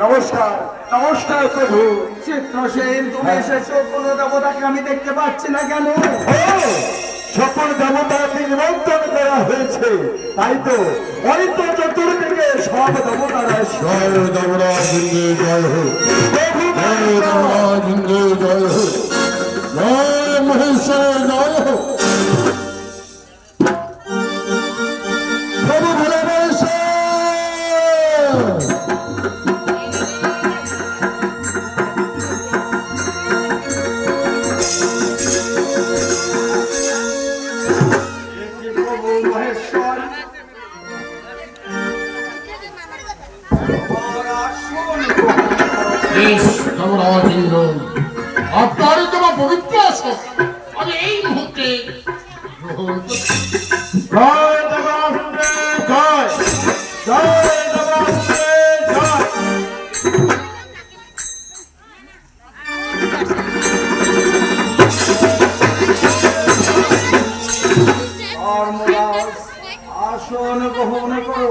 নমস্কার নমস্কার প্রভু। চিত্রসেন তুমি হ্যাঁ। এসেছ কোন দেবতাকে আমি দেখতে পাচ্ছি না কেন? সকল দেবতাকে নিমন্ত্রণ করা হয়েছে। তাই তো অনিত্য চতুর্দিকে সব দেবতারা সব দেবতা জয় হোক। বেশ দেবরাজ ইন্দ্র আপনারই তোমার পবিত্র আসন আমি এই মুহূর্তে গ্রহণ আসন গ্রহণ করো।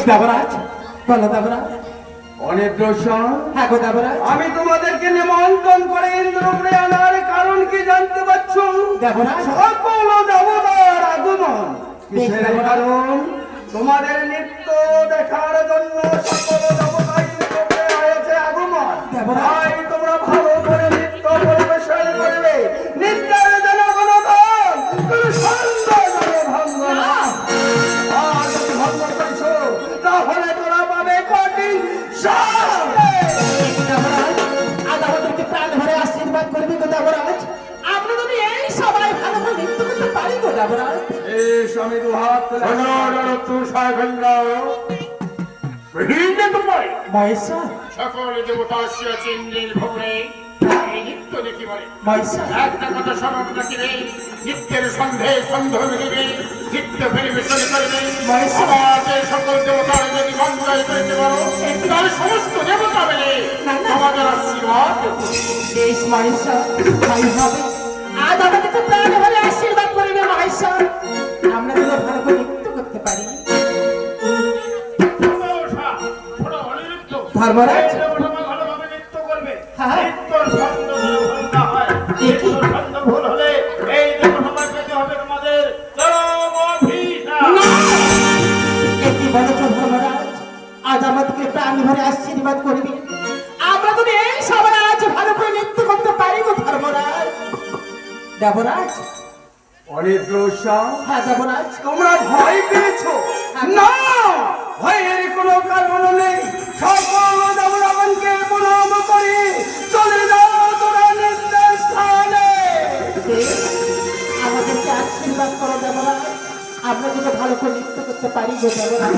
বেশ দেবরাজ বলো দেবরাজ অনিদ্রসন হ্যাঁ গো দেবরাজ আমি তোমাদেরকে নিমন্ত্রণ করে ইন্দ্রপুরে আনার কারণ কি জানতে পারছ? দেবরাজ। সকল দেবতার আগমন। কিসের কারণ? তোমাদের নৃত্য দেখার জন্য সকল দেবতা ইন্দ্রপুরে হয়েছে আগমন। তাই তোমরা ভালো সকল দেবতা আসিয়াছে ইন্দ্রের ভবনে। এই দেখিবারে একটা কথা স্মরণ রাখিবে নিত্যের সন্ধে সন্ধ মিলিবে নিত্য পরিবেশন করবে। মহেশ্বর। আমাদের সকল দেবতার যদি বন্ধুরাই করতে পারো তাহলে সমস্ত দেবতা মিলে। না, না। তোমাদের আশীর্বাদ। মহেশ্বর হবে আজ আমাদেরকে প্রাণ ভরে আশীর্বাদ করবে মহেশ্বর আমরা যেন ভালো করে নৃত্য করতে পারি। ধর্মরাজ আজ আমাদেরকে প্রাণ ভরে আশীর্বাদ করবে। আমরা এই আজ ভালো করে নৃত্য করতে পারি গো ধর্মরাজ। দেবরাজ? অনিদ্রসা হ্যাঁ দেবরাজ। তোমরা ভয় পেয়েছ। না! ভয়ের কোনো কারণ নেই। সকল দেবরাগণকে প্রণাম করে চলে যাও তোরা স্থানে। আমাদেরকে আশীর্বাদ করো দেবরাজ। আমরা যদি ভালো করে নৃত্য করতে পারি গো দেবরাজ।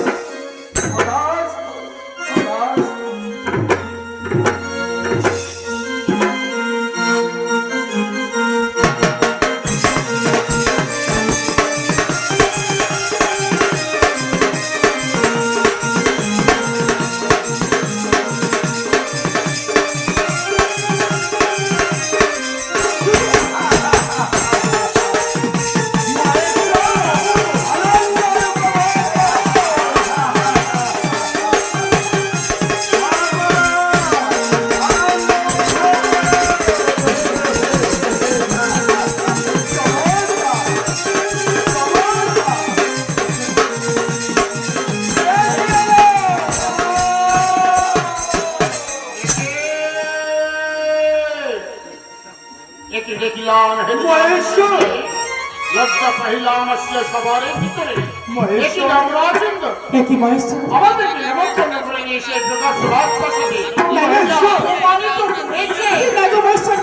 লজ্জা পাইলাম আসলে সবার ভিতরে মহেশ্বর। একে রামরাজেন্দ্র এ কি মহেশ্বর? আমাদেরকে নেমন্তন্ন করে নিয়ে এসে প্রকাশ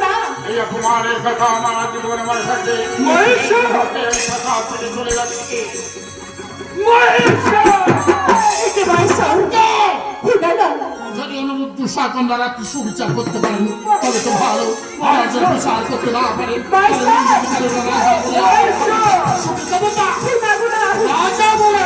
না? এই অপমানের কথা আমার জীবনে মনে থাকবে। আমি কথা চলে যাচ্ছি মহেশ্বর! এ কি মহেশ্বর না না শাসন দ্বারা সুবিচার করতে পারেন তবে তো ভালো বিচার করতে না পারেন রাজা বলে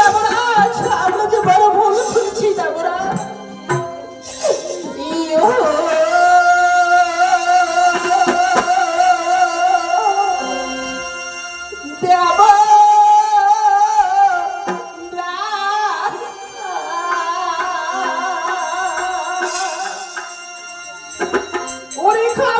দেবরাজ আমরা যে বড় ভুল করেছি। দেবরাজ ওরে খামা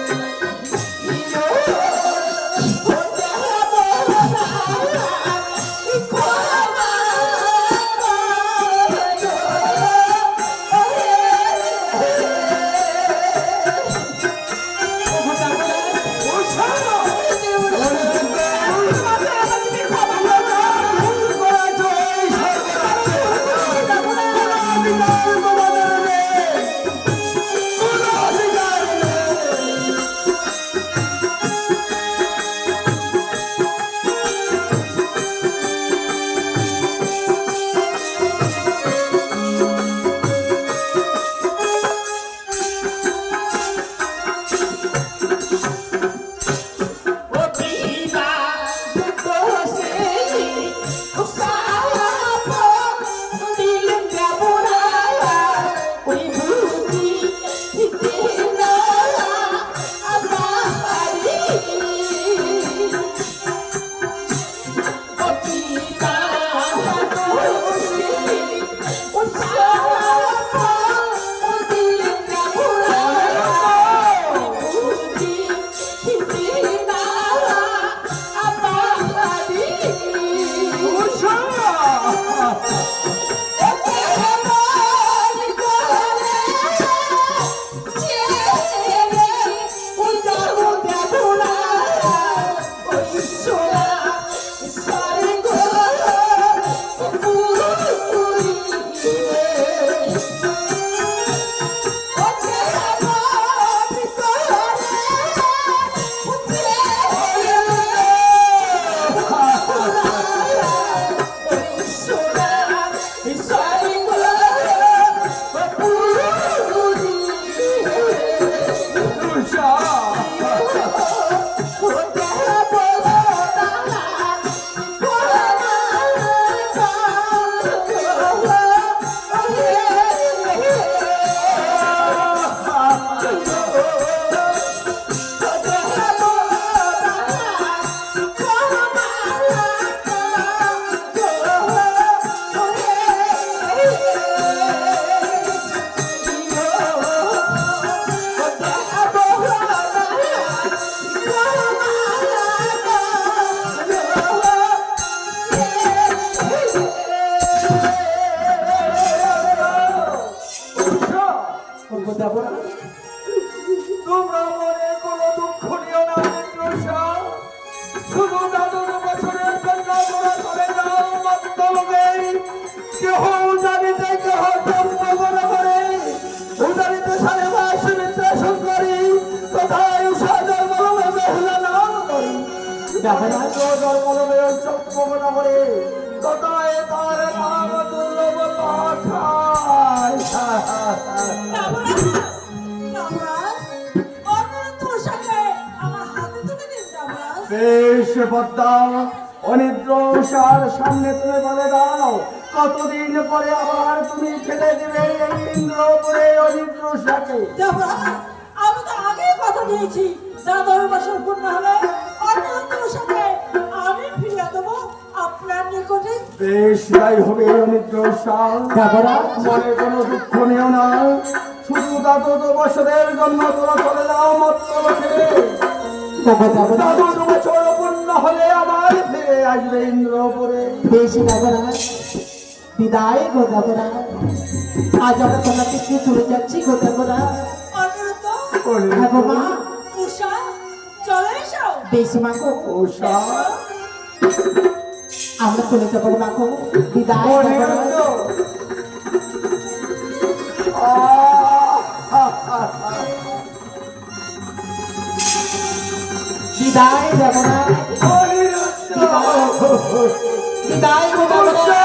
দেবরা তোমরা মনে কোনো দুঃখ নিও না শুধু দাদুর বছরের জন্য তোমরা চলে যাও মস্তবে কেহ উদারিতে কেহ চম্পগণ করে উদারিতে সারে মাস মিত্রাসন করি তথায় নাম করি দেবরা জন্মলমে চম্পগণ করে তথায় তার নাম দুর্লভ পাঠায়। বেশ পদ্মা অনিদ্র উষার সামনে তুমি বলে দাও কতদিন পরে আবার তুমি ফেলে দেবে ইন্দ্রপুরে অনিদ্র উষাকে আমি তো আগে কথা দিয়েছি দাদার বছর পূর্ণ হলে অন্যদের সাথে আমি ফিরিয়ে দেবো আপনার নিকটে। বেশ তাই হবে অনিদ্র মনে কোনো দুঃখ নিও না। শুধু দাদু বছরের জন্য তোরা চলে যাও মত বছর পূর্ণ হলে আবার ফিরে আসবে ইন্দ্রপুরে। বেশ দেবরা বিদায় গো দেবরা। আজ আমরা তোমার থেকে চলে যাচ্ছি গো দেবরা। অনুরত হ্যাঁ গো মা। উষা চলে এসো। বেশ মা উষা। আমরা চলে যাব মা গো। বিদায় বিদায় দেবরা বিদায় গো দেবরা